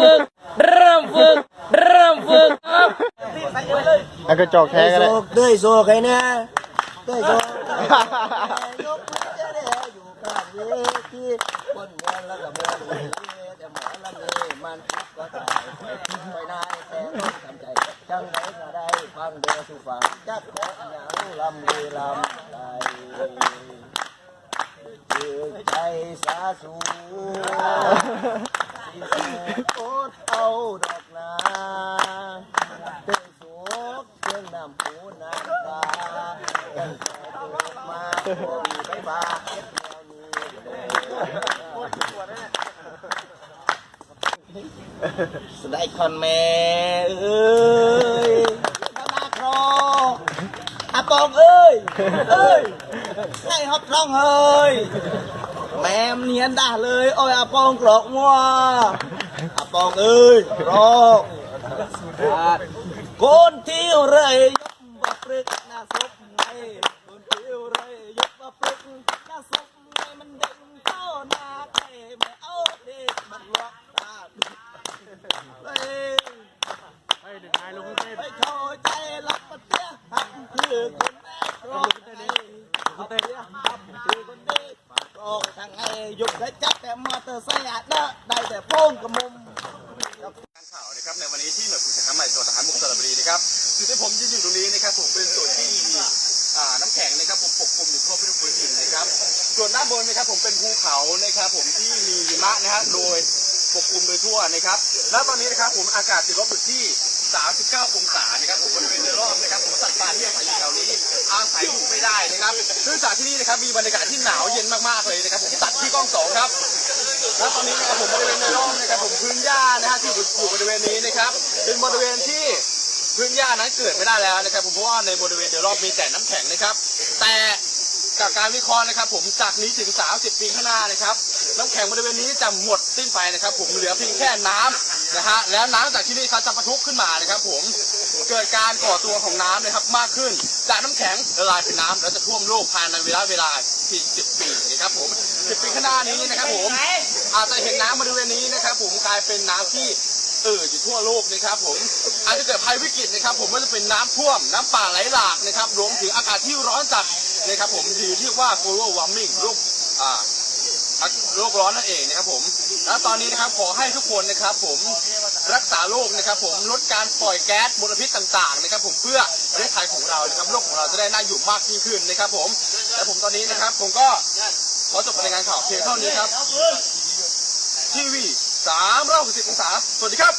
ฝึก เริ่มฝึก เริ่มฝึกครับแล้วก็จอกแท้เต้ยกันโซเลยกเต้ยโซกไอ้เนี่ยเต้ยโซกยกมือเด้อยู่ข้างเวทีบนเงินแล้วก็บนเวทีแต่หมอลำนี้มันทุกข์ก็ตายไปนายแต่ต้องทำใจจังไหนก็ได้ฟังเดือสุฟังจักขอหยังลำดีลำใจคือใจสาสูที่แสนอดเอาดอกนาเต้ยโซกเรื่อง น้ำหูน้ำตาตั้งแต่เกิดมาบ่มีไปบาเฮ็ดแนวนี้สได้คอนแม่เอ้ยมานาครออาปองเอ้ยเอ้ยให้ฮอบร้องเฮ้ยแม่มเนียนด่าเลยโอ้ยอาปองกรอกมัวอาปองเอ้ยรอก คนที่เรยยกมาปรึกหน้าศพไงคนที่เรยยกมาปรึกหน้าศพไงมันเด้งเข้าหน้าใครไม่เอาเด็กมันล็อกตาเฮ้ยเฮ้ยเด็กนายลงเต้นไม่เข้าใจรักมันเสียหักคือคนแม่รอกเต้นเอาไปเสียหักคือคนเด็กรอกทางไงยกได้จับแต่มอเตอร์ไซค์เด้อได้แต่โป้งกระมุมการข่าวนะครับในวันนี้ที่หน่วย นะครับจุดที่ผมยืนอยู่ตรงนี้นะครับผมเป็นส่วนที่มีน้ำแข็งนะครับผมปกคลุมอยู่ทั่วพื้นดินนะครับ ส่วนด้านบนนะครับผมเป็นภูเขานะครับผมที่มีหิมะนะฮะโดยปกคลุมโดยทั่วนะครับ แล้วตอนนี้นะครับผมอากาศติดลบอยู่ที่ 39 องศานะครับผมบริเวณโดยรอบนะครับผมสัตว์ป่าที่อาศัยอยู่แถวนี้อาศัยอยู่ไม่ได้นะครับเนื่องจากที่นี่นะครับมีบรรยากาศที่หนาวเย็นมากๆเลยนะครับผมตัดที่กล้องสองครับแล้วตอนนี้นะครับผมบริเวณโดยรอบนะครับผมพื้นหญ้านะฮะที่อยู่บริเวณนี้นะครับ เป็นบริเวณที่ พื้นหญ้านั้นเกิดไม่ได้แล้วนะครับผมเพราะว่าในบริเวณโดยรอบมีแต่น้ำแข็งนะครับ แต่จากการวิเคราะห์นะครับ ผมจากนี้ถึง 30 ปีข้างหน้านะครับ น้ำแข็งบริเวณนี้จะหมดสิ้นไปนะครับ ผมเหลือเพียงแค่น้ำนะฮะแล้วน้ำจากที่นี่ครับจะปะทุขึ้นมานะครับ ผมเกิดการก่อตัวของน้ำนะครับมากขึ้น จากน้ำแข็งละลายเป็นน้ำแล้วจะท่วมโลกภายในเวลาเวลาเพียง10 ปีนะครับ ผม10ปีข้างหน้านี้นะครับ ผมอาจจะเห็นน้ำบริเวณนี้นะครับ ผมกลายเป็นน้ำที่ เอออยู่ทั่วโลกนะครับ ผมอาจจะเกิดภัยวิกฤตนะครับ ผมว่าจะเป็นน้ำท่วม น้ำป่าไหลหลากนะครับรวมถึงอากาศที่ร้อนจัดนะครับผมหรือที่ว่า global warming โลกอ่าโลกร้อนนั่นเองนะครับผม แล้วตอนนี้นะครับขอให้ทุกคนนะครับ ผมรักษาโลกนะครับ ผมลดการปล่อยแก๊สมลพิษต่างๆ นะครับ ผมเพื่อประเทศไทยของเรานะครับโลกของเราจะได้น่าอยู่มากยิ่งขึ้นนะครับ ผมและผมตอนนี้นะครับ ผมก็ขอจบรายงานข่าวเพียงเท่านี้ครับทีวี 360องศา สวัสดีครับ